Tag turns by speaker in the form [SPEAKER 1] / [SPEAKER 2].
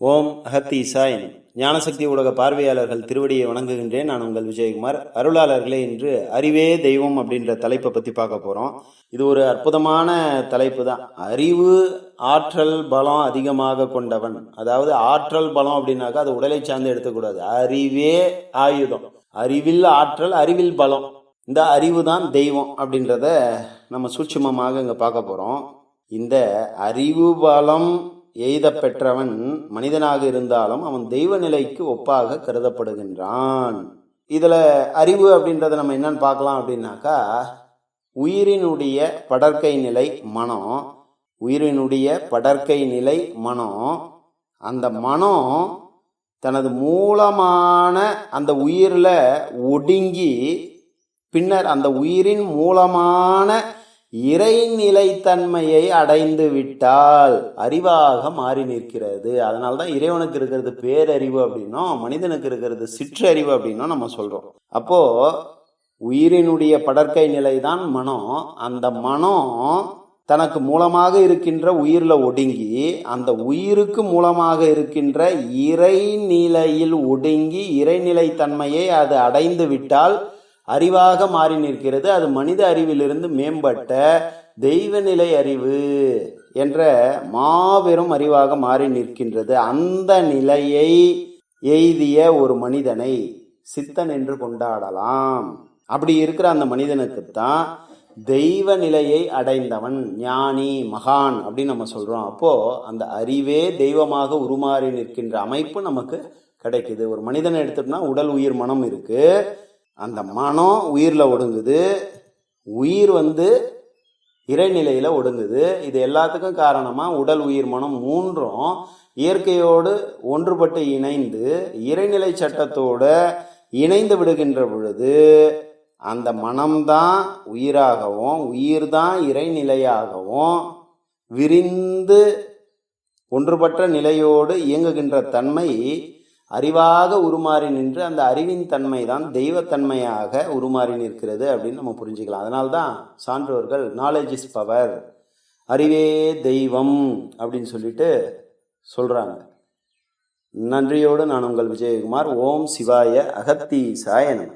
[SPEAKER 1] ஓம் அகத்தி சாய். ஞானசக்தி ஊடக பார்வையாளர்கள் திருவடியை வணங்குகின்றேன். நான் உங்கள் விஜயகுமார். அருளாளர்களே இன்று அறிவே தெய்வம் அப்படின்ற தலைப்பை பற்றி பார்க்க போகிறோம் இது ஒரு அற்புதமான தலைப்பு தான். அறிவு ஆற்றல் பலம் அதிகமாக கொண்டவன். அதாவது ஆற்றல் பலம் அப்படின்னாக்கா அது உடலை சார்ந்து எடுத்துக்கூடாது. அறிவே ஆயுதம். அறிவில் ஆற்றல் அறிவில் பலம். இந்த அறிவு தான் தெய்வம் அப்படின்றத நம்ம சூட்சமமாக இங்கே பார்க்க போகிறோம் இந்த அறிவு பலம் எய்த பெற்றவன் மனிதனாக இருந்தாலும் அவன் தெய்வ நிலைக்கு ஒப்பாக கருதப்படுகின்றான். இதுல அறிவு அப்படின்றத நம்ம என்னன்னு பார்க்கலாம் அப்படின்னாக்கா உயிரினுடைய படற்கை நிலை மனம் உயிரினுடைய படற்கை நிலை மனம் அந்த மனம் தனது மூலமான அந்த உயிரில் ஒடுங்கி பின்னர் அந்த உயிரின் மூலமான இறைநிலைத்தன்மையை அடைந்து விட்டால் அறிவாக மாறி நிற்கிறது. அதனால தான் இறைவனுக்கு இருக்கிறது பேரறிவு அப்படின்னும் மனிதனுக்கு இருக்கிறது சிற்றறிவு அப்படின்னும் நம்ம சொல்றோம். அப்போ உயிரினுடைய படற்கை நிலை தான் மனம் அந்த மனம் தனக்கு மூலமாக இருக்கின்ற உயிரில் ஒடுங்கி அந்த உயிருக்கு மூலமாக இருக்கின்ற இறைநிலையில் ஒடுங்கி இறைநிலை தன்மையை அது அடைந்து விட்டால் அறிவாக மாறி நிற்கிறது. அது மனித அறிவிலிருந்து மேம்பட்ட தெய்வநிலை அறிவு என்ற மாபெரும் அறிவாக மாறி நிற்கின்றது. அந்த நிலையை எய்திய ஒரு மனிதனை சித்தன் என்று கொண்டாடலாம். அப்படி இருக்கிற அந்த மனிதனுக்குத்தான் தெய்வ நிலையை அடைந்தவன் ஞானி மகான் அப்படின்னு நம்ம சொல்றோம். அப்போ அந்த அறிவே தெய்வமாக உருமாறி நிற்கின்ற அமைப்பு நமக்கு கிடைக்குது. ஒரு மனிதனை எடுத்துட்டோம்னா உடல் உயிர் மனம் இருக்கு. அந்த மனம் உயிரில் ஒடுங்குது. உயிர் வந்து இறைநிலையில் ஒடுங்குது. இது எல்லாத்துக்கும் காரணமாக உடல் உயிர் மனம் மூன்றும் இயற்கையோடு ஒன்றுபட்டு இணைந்து இறைநிலை சட்டத்தோடு இணைந்து விடுகின்ற பொழுது அந்த மனம்தான் உயிராகவும் உயிர் தான் இறைநிலையாகவும் விரிந்து ஒன்றுபட்ட நிலையோடு இயங்குகின்ற தன்மை அறிவாக உருமாறி நின்று அந்த அறிவின் தன்மை தான் தெய்வத்தன்மையாக உருமாறி நிற்கிறது அப்படின்னு நம்ம புரிஞ்சுக்கலாம். அதனால்தான் சான்றோர்கள் நாலேஜ் இஸ் பவர் அறிவே தெய்வம் அப்படின்னு சொல்லிட்டு சொல்கிறாங்க நன்றியோடு நான் உங்கள் விஜயகுமார். ஓம் சிவாய அகத்தி சாயனம்